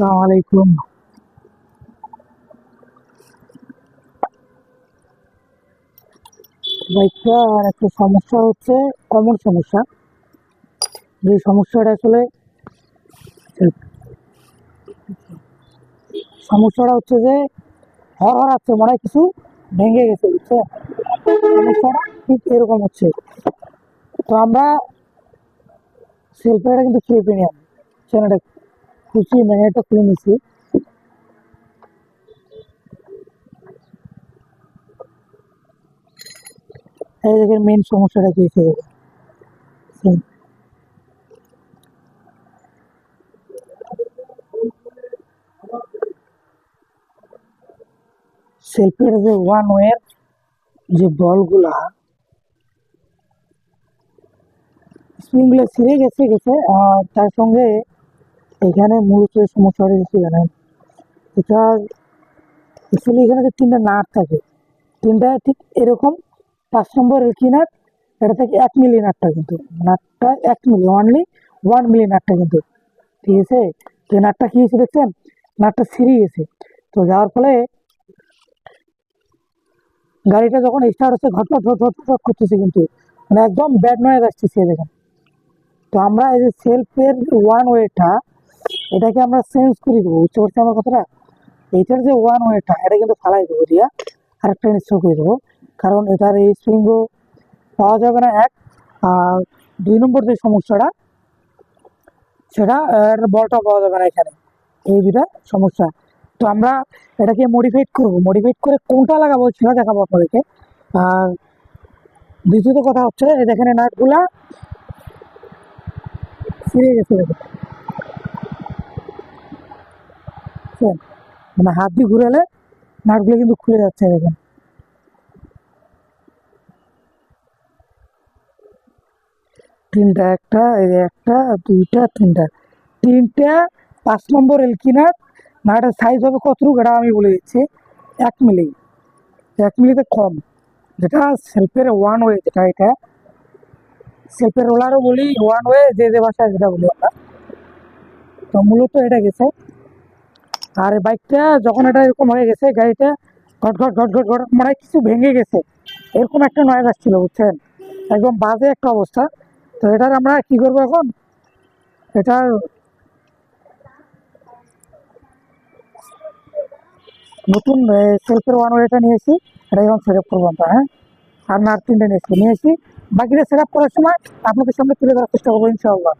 আসসালামু আলাইকুম বাইকটার একটা সমস্যা হচ্ছে কমন সমস্যা। যে সমস্যাটা আসলে, সমস্যাটা হচ্ছে যে, হর হর আছে, মনে হয় কিছু ভেঙে গেছে, বুঝছ? সমস্যাটা ঠিক এরকম হচ্ছে। তো আমরা সেলফেটা কিন্তু ফ্রি প্রিমিয়াম চ্যানেলটা খুশি ম্যানেজটা খুলে নিছি এই দেখেন মেন সমস্যাটা কি হয়েছে। সেলফের যে ওয়ান ওয়ের যে বলগুলা স্প্রিংগুলো ছিঁড়ে গেছে গেছে, আর তার সঙ্গে এখানে মূলত যে সমস্যাটা হচ্ছে জানেন, এটা অ্যাকচুয়ালি এখানে যে তিনটা নাট থাকে, তিনটা ঠিক এরকম, পাঁচ নম্বর কি নাট? এটা থেকে এক মিলি নাটটা কিন্তু, নাটটা এক মিলি অনলি ওয়ান মিলি নাটটা কিন্তু, ঠিক আছে? যে নাটটা কি হয়েছে দেখছেন? নাটটা ছিঁড়ে গেছে। তো যাওয়ার ফলে গাড়িটা যখন স্টার্ট হচ্ছে ঘট ঘট ঘট ঘট ঘট করতেছে কিন্তু মানে একদম ব্যাড নয়েজ আসতেছে দেখেন। তো আমরা এই যে সেলফের ওয়ান ওয়েটা এটাকে আমরা চেঞ্জ করে দেবো, বুঝতে পারছি আমার কথাটা? এইটার যে ওয়ান ওয়েটা এটা কিন্তু ফালাই দেবো দিয়া, আরেকটা ইনস্টল করে দেবো। কারণ এটার এই স্প্রিংও পাওয়া যাবে না এক, আর দুই নম্বর যে সমস্যাটা, সেটা এটার বলটা পাওয়া যাবে না এখানে। এই দুটা সমস্যা। তো আমরা এটাকে মডিফাইড করব। মডিফাইড করে কোনটা লাগাবো সেটা দেখাবো আপনাদেরকে। আর দ্বিতীয়ত কথা হচ্ছে দেখেন নাটগুলা ছিঁড়ে গেছে দেখেন মানে হাত দিয়ে ঘুরালে নাটগুলো কিন্তু খুলে যাচ্ছে দেখেন তিনটা একটা একটা, দুইটা, তিনটা। তিনটা পাঁচ নম্বর এলকি নাট নাটের সাইজ হবে কতটুকু এটা আমি বলে দিচ্ছি, এক মিলি। এক মিলিতে কম। যেটা সেলফের ওয়ান ওয়ে যেটা এটা। সেলফের রোলারও বলি ওয়ান ওয়ে যে যে ভাষায় যেটা বলি আমরা। তো মূলত এটা গেছে। আর বাইকটা যখন এটা এরকম হয়ে গেছে, গাড়িটা ঘট ঘট ঘট ঘট ঘট, মনে কিছু ভেঙে গেছে। এরকম একটা নয়েজ আসছিল, বুঝছেন? একদম বাজে একটা অবস্থা। তো এটার আমরা কি করব এখন? এটার নতুন সেলফের ওয়ান ওয়েটা নিয়েছি। এটা এখন সেট আপ করব আমরা হ্যাঁ? আর নার তিনটে নিয়েছি। নিয়েছি। বাকিটা সেট আপ করার সময় আপনাদের সামনে তুলে ধরার চেষ্টা করব, ইনশাআল্লাহ।